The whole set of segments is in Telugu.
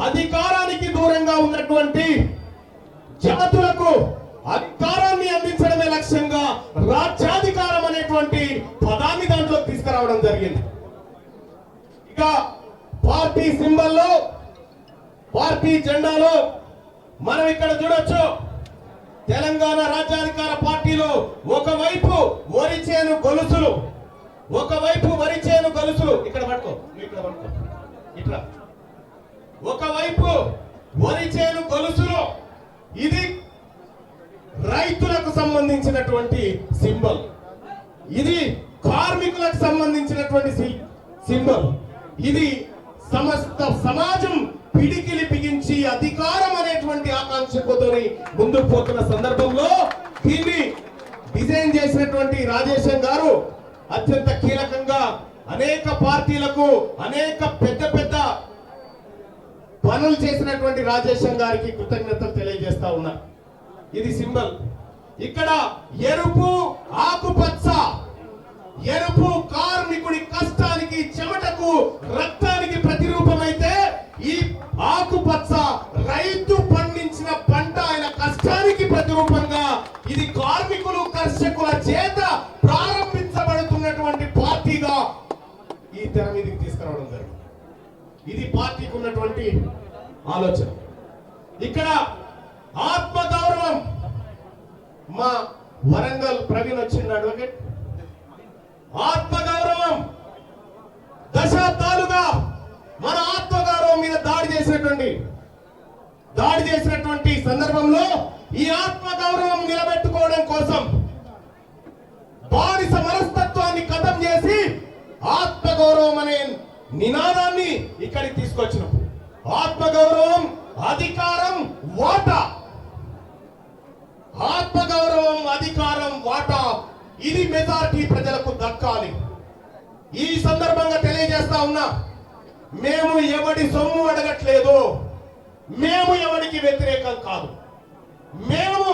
అధికారానికి దూరంగా ఉన్నటువంటి జాతులకు అధికారాన్ని అందించడమే లక్ష్యంగా రాజ్యాధికారం అనేటువంటి పదాన్ని దాంట్లో తీసుకురావడం జరిగింది. ఇక పార్టీ సింబల్లో పార్టీ జెండాలో మనం ఇక్కడ చూడొచ్చు. తెలంగాణ రాజ్యాధికార పార్టీలో ఒకవైపు వరిచేను గొలుసులు ఒకవైపు వరిచేను చేను గొలుసులు ఇక్కడ పట్టుకో నువ్వు ఇక్కడ పట్టుకో ఇట్లా ఒకవైపు వరి చేను గొలుసులు ఇది రైతులకు సంబంధించినటువంటి సింబల్. ఇది కార్మికులకు సంబంధించినటువంటి సి- సింబల్. ఇది సమస్త సమాజం పిడికిలి బిగించి అధికారం అనేటువంటి ఆకాంక్షతోని ముందుకు పోతున్న సందర్భంలో దీన్ని డిజైన్ చేసినటువంటి రాజేశం గారు అత్యంత కీలకంగా అనేక పార్టీలకు అనేక పెద్ద పెద్ద పనులు చేసినటువంటి రాజేశం గారికి కృతజ్ఞతలు తెలియజేస్తా ఉన్నా. ఇది సింబల్. ఇక్కడ ఎరుపు ఆకుపచ్చ ఎరుపు కార్మికుడి కష్టానికి చెమటకు రక్తానికి ప్రతిరూపమైతే ఈ ఆకుపచ్చ రైతు పండించిన పంట ఆయన కష్టానికి ప్రతిరూపంగా ఇది కార్మికులు కర్షకుల చేత ప్రారంభించబడుతున్నటువంటి పార్టీగా ఈ తెర మీదకి తీసుకురావడం జరిగింది. ఇది పార్టీకి ఉన్నటువంటి ఆలోచన. ఇక్కడ ఆత్మగౌరవం. మా వరంగల్ ప్రవీణ్ వచ్చింది అడ్వకేట్. ఆత్మగౌరవం. దశాబ్దాలుగా మన ఆత్మగౌరవం మీద దాడి చేసినటువంటి దాడి చేసినటువంటి సందర్భంలో ఈ ఆత్మగౌరవం నిలబెట్టుకోవడం కోసం బానిస మనస్తత్వాన్ని కథం చేసి ఆత్మగౌరవం అనే నినాదాన్ని ఇక్కడికి తీసుకొచ్చినాం ఆత్మగౌరవం అధికారం వాటా. ఆత్మగౌరవం అధికారం వాటా. ఇది మెజారిటీ ప్రజలకు దక్కాలి. ఈ సందర్భంగా తెలియజేస్తా ఉన్నా మేము ఎవడి సొమ్ము అడగట్లేదు మేము ఎవరికి వ్యతిరేకం కాదు. మేము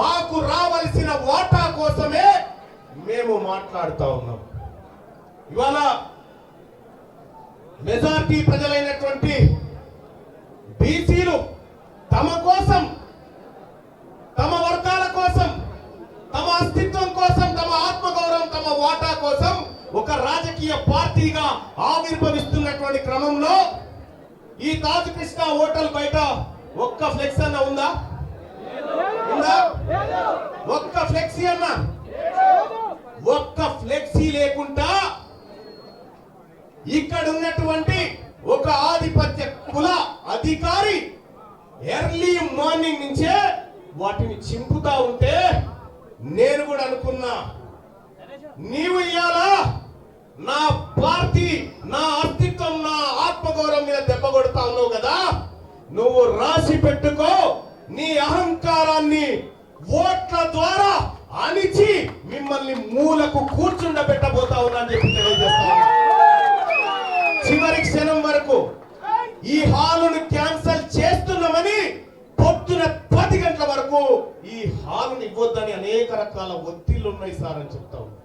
మాకు రావలసిన వాటా కోసమే మేము మాట్లాడుతా ఉన్నాం. ఇవాళ మెజార్టీ ప్రజలైనటువంటి బీసీలు తమ కోసం తమ వర్గాల కోసం తమ అస్తిత్వం కోసం తమ ఆత్మగౌరవం తమ వాటా కోసం ఒక రాజకీయ పార్టీగా ఆవిర్భవిస్తున్నటువంటి క్రమంలో ఈ తాజకృష్ణ హోటల్ బయట ఒక్క ఫ్లెక్స్ అన్న ఉందా? ఉందా? ఒక్క ఫ్లెక్సీ అన్న? ఒక్క ఫ్లెక్సీ లేకుండా ఇక్కడ ఉన్నటువంటి ఒక ఆధిపత్య కుల అధికారి ఎర్లీ మార్నింగ్ నుంచే వాటిని చింపుతా ఉంటే నేను కూడా అనుకున్నా నీవు ఇయ్యాలా? నా పార్టీ నా అస్తిత్వం నా ఆత్మగౌరవం మీద దెబ్బ కొడతా ఉన్నావు కదా? నువ్వు రాసి పెట్టుకో నీ అహంకారాన్ని ఓట్ల ద్వారా అణిచి మిమ్మల్ని మూలకు కూర్చుండబెట్టబోతా ఉన్నా అని చెప్పి తెలియజేస్తా పది ఇవ్వద్దని అనేక రకాల ఒత్తిళ్ళు ఉన్నాయి సార్ అని చెప్తా ఉన్నా.